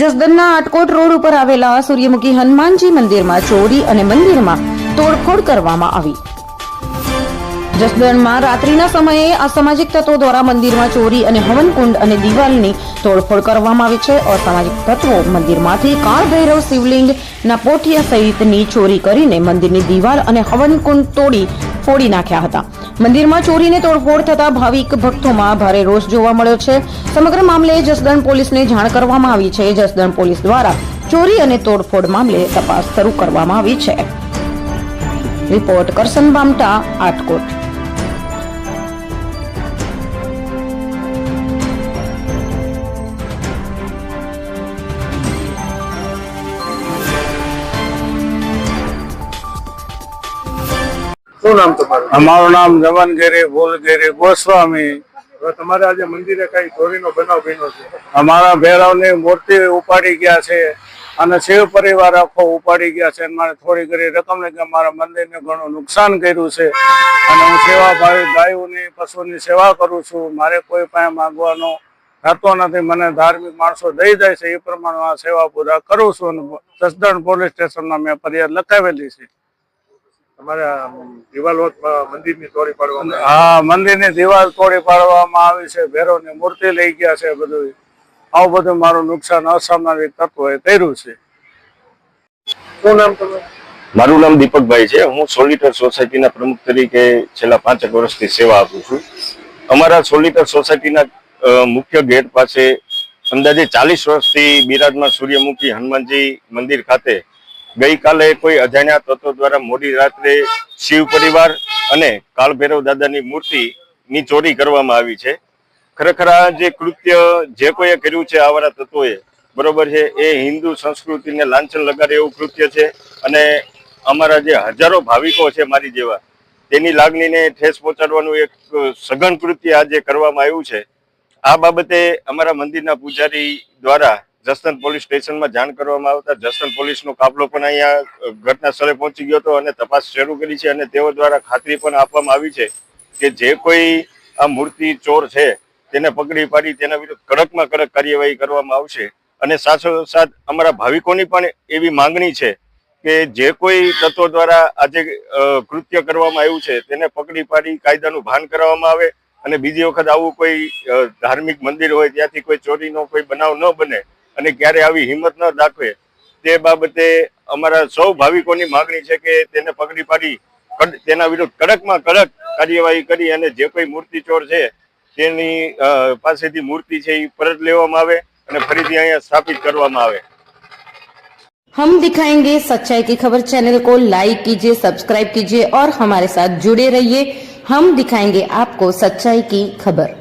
જસદણના Atkot road ઉપર આવેલા સૂર્યમુખી હનુમાનજી મંદિરમાં ચોરી અને મંદિરમાં તોડફોડ કરવામાં આવી. જસદણમાં રાત્રિના સમયે અસામાજિક તત્વો દ્વારા મંદિરમાં ચોરી અને હવનકુંડ અને દિવાલની તોડફોડ કરવામાં આવી છે. અસામાજિક તત્વો મંદિરમાંથી કાળ ભૈરવ શિવલિંગના પોઠિયા સહિતની ચોરી કરીને મંદિરની દિવાલ અને હવનકુંડ તોડી ફોડી નાખ્યા હતા. મંદિરમાં ચોરીને તોડફોડ થતા ભાવિક ભક્તોમાં ભારે રોષ જોવા મળ્યો છે. સમગ્ર મામલે જસદણ પોલીસને જાણ કરવામાં આવી છે. જસદણ પોલીસ દ્વારા ચોરી અને તોડફોડ મામલે તપાસ શરૂ કરવામાં આવી છે. રિપોર્ટ કરસન બામટા, આટકોટ. શું નામ તમારું? અમારું નામ જમનગીરી ભૂલગીરી ગોસ્વામી. તમારે આજે મંદિરે કઈ ચોરીનો બનાવ બન્યો છે? અમારા ભેરવની મૂર્તિ ઉપાડી ગયા છે અને શિવ પરિવાર આખો ઉપાડી ગયા છે મારે થોડી ઘણી રકમ કે મારા મંદિરને ઘણું નુકસાન કર્યું છે. અને હું સેવા ભાવી ગાયોની પશુની સેવા કરું છું. મારે કોઈ પાસે માંગવાનો થતો નથી. મને ધાર્મિક માણસો દઈ જાય છે. એ પ્રમાણે આ સેવા પૂરા કરું છું અને જસદણ પોલીસ સ્ટેશનમાં મેં ફરિયાદ લખાવેલી છે. તમારે દિવાલો મંદિરની ચોરી પાડવામાં હા મંદિરની દિવાલ તોડી પાડવામાં આવી છે. ભૈરવની મૂર્તિ લઈ ગયા છે બધું. આવું બધું મારું નુકસાન અસામાજિક તત્વોએ કર્યું છે. શું નામ મારું નામ દીપકભાઈ છે. હું સોલિટર સોસાયટીના પ્રમુખ તરીકે છેલ્લા પાંચેક વર્ષથી સેવા આપું છું. અમારા સોલિટર સોસાયટીના મુખ્ય ગેટ પાસે અંદાજે ચાલીસ વર્ષથી બિરાજમાં સૂર્યમુખી હનુમાનજી મંદિર ખાતે ગઈકાલે કોઈ અજાણ્યા તત્વો દ્વારા મોડી રાત્રે શિવ પરિવાર અને કાળભૈરવ દાદાની મૂર્તિની ચોરી કરવામાં આવી છે. ખરેખર આ જે કૃત્ય જે કોઈએ કર્યું છે આવારા તત્વોએ, બરોબર છે, એ હિન્દુ સંસ્કૃતિને લાંછન લગાડે એવું કૃત્ય છે અને અમારા જે હજારો ભાવિકો છે મારી જેવા, તેની લાગણીને ઠેસ પહોંચાડવાનું એક સઘન કૃત્ય આજે કરવામાં આવ્યું છે. આ બાબતે અમારા મંદિરના પૂજારી દ્વારા જસદણ પોલીસ સ્ટેશનમાં જાણ કરવામાં આવતા જસદણ પોલીસનો કાફલો પણ અહીંયા ઘટના સ્થળે પહોંચી ગયો હતો અને તપાસ શરૂ કરી છે અને તેઓ દ્વારા ખાતરી પણ આપવામાં આવી છે કે જે કોઈ આ મૂર્તિ ચોર છે તેને પકડી પાડી તેના વિરુદ્ધ કડકમાં કડક કાર્યવાહી કરવામાં આવશે. અને સાથોસાથ અમારા ભાવિકોની પણ એવી માંગણી છે કે જે કોઈ તત્વો દ્વારા આજે કૃત્ય કરવામાં આવ્યું છે તેને પકડી પાડી કાયદાનું ભાન કરવામાં આવે અને બીજી વખત આવું કોઈ ધાર્મિક મંદિર હોય ત્યાંથી કોઈ ચોરીનો કોઈ બનાવ ન બને અને ક્યારે આવી હિંમત ન દાખવે તે બાબતે અમારા સૌ ભાવિકોની માંગણી છે કે તેને પકડી પાડી કડ- તેના વિરુદ્ધ કડકમાં કડક કાર્યવાહી કરી અને જે કોઈ મૂર્તિ ચોર છે તેની અ, પાસેથી મૂર્તિ છે એ પરત લેવામાં આવે અને ફરીથી અહીંયા સ્થાપિત કરવામાં આવે हम दिखाएंगे सच्चाई की खबर चैनल को लाइक कीजिए सब्सक्राइब कीजिए और हमारे साथ जुड़े रहिए हम दिखाएंगे आपको सच्चाई की खबर